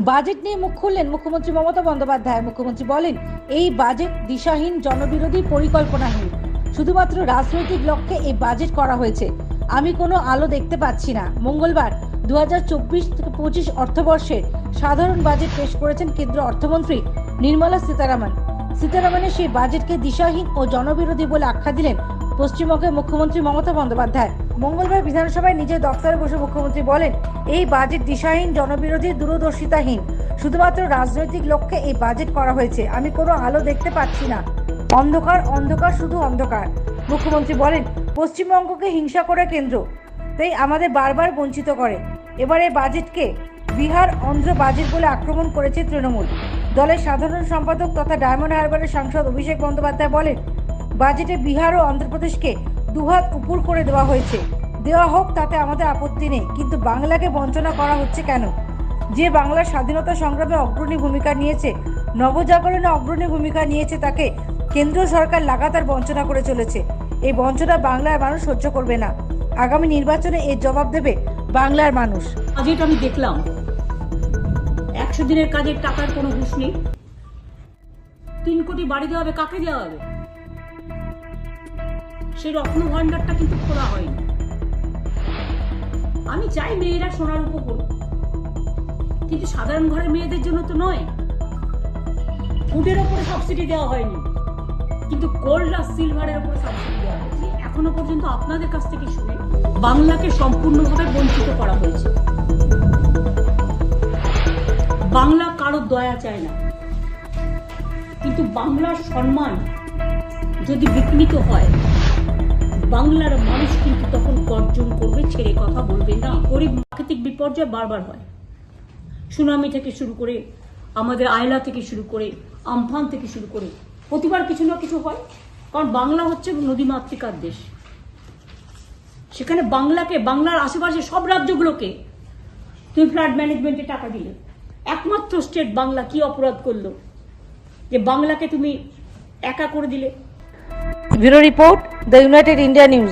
Budget নিয়ে মুখ খুললেন মুখ্যমন্ত্রী মমতা বন্দ্যোপাধ্যায়। মুখ্যমন্ত্রী বলেন, এই বাজেট দিশাহীন জনবিরোধী পরিকল্পনাহীন শুধুমাত্র রাজনৈতিক লক্ষ্যে এই বাজেট করা হয়েছে। আমি কোনো আলো দেখতে পাচ্ছি না। মঙ্গলবার দু হাজার চব্বিশ থেকে পঁচিশ অর্থবর্ষে সাধারণ বাজেট পেশ করেছেন কেন্দ্র অর্থমন্ত্রী নির্মলা সীতারামন। সীতারামনের সেই বাজেটকে দিশাহীন ও জনবিরোধী বলে আখ্যা দিলেন পশ্চিমবঙ্গের মুখ্যমন্ত্রী মমতা বন্দ্যোপাধ্যায়। মঙ্গলবার বিধানসভায় নিজের দপ্তরে বসে মুখ্যমন্ত্রী বলেন, এই বাজেট দিশাহীন, জনবিরোধী, দূরদর্শিতাহীন। শুধুমাত্র রাজনৈতিক লক্ষ্যে এই বাজেট করা হয়েছে। আমি কোনো আলো দেখতে পাচ্ছি না। অন্ধকার অন্ধকার, শুধু অন্ধকার। মুখ্যমন্ত্রী বলেন, পশ্চিমবঙ্গকে হিংসা করে কেন্দ্র। তাই আমাদের বারবার বঞ্চিত করে। এবারে বাজেটকে বিহার অন্ধ্র বাজেট বলে আক্রমণ করেছে তৃণমূল। দলের সাধারণ সম্পাদক তথা ডায়মন্ড হারবারের সাংসদ অভিষেক বন্দ্যোপাধ্যায় বলেন বাজেটে বিহার ও অন্ধ্রপ্রদেশকে দুহাত উপর করে দেওয়া হয়েছে। দেওয়া হোক, তাতে আমাদের আপত্তি নেই, কিন্তু বাংলাকে বঞ্চনা করা হচ্ছে কেন? যে বাংলার স্বাধীনতা সংগ্রামে অগ্রণী ভূমিকা নিয়েছে, নবজাগরণে অগ্রণী ভূমিকা নিয়েছে তাকে কেন্দ্রীয় সরকার লাগাতার বঞ্চনা করে চলেছে। এই বঞ্চনা বাংলার মানুষ সহ্য করবে না। আগামী নির্বাচনে এর জবাব দেবে বাংলার মানুষ। বাজেট আমি দেখলাম। একশো দিনের কাজের টাকার কোনো হুঁশ নেই। তিন কোটি বাড়ি দেওয়া হবে, কাকে দেওয়া হবে? সেই রত্ন ভান্ডারটা কিন্তু খোলা হয়নি। আমি চাই মেয়েরা সোনার উপর করুক কিন্তু সাধারণ ঘরের মেয়েদের জন্য তো নয়। ফুডের ওপরে সাবসিডি দেওয়া হয়নি। কিন্তু গোল্ড আর সিলভারের উপরে সাবসিডি দেওয়া হয়েছে। এখনও পর্যন্ত আপনাদের কাছ থেকে শুনে বাংলাকে সম্পূর্ণভাবে বঞ্চিত করা হয়েছে। বাংলা কারোর দয়া চায় না। কিন্তু বাংলার সম্মান যদি বিঘ্নিত হয় বাংলার মানুষ কিন্তু তখন গর্জন করবে, ছেড়ে কথা বলবে না। গরিব প্রাকৃতিক বিপর্যয় বারবার হয়। সুনামি থেকে শুরু করে, আমাদের আয়লা থেকে শুরু করে, আমফান থেকে শুরু করে, প্রতিবার কিছু না কিছু হয়। কারণ বাংলা হচ্ছে নদীমাতৃকার দেশ। সেখানে বাংলাকে, বাংলার আশেপাশে সব রাজ্যগুলোকে তুমি ফ্লাড ম্যানেজমেন্টে টাকা দিলে। একমাত্র স্টেট বাংলা কি অপরাধ করল? যে বাংলাকে তুমি একা করে দিলে? bureau report the United India news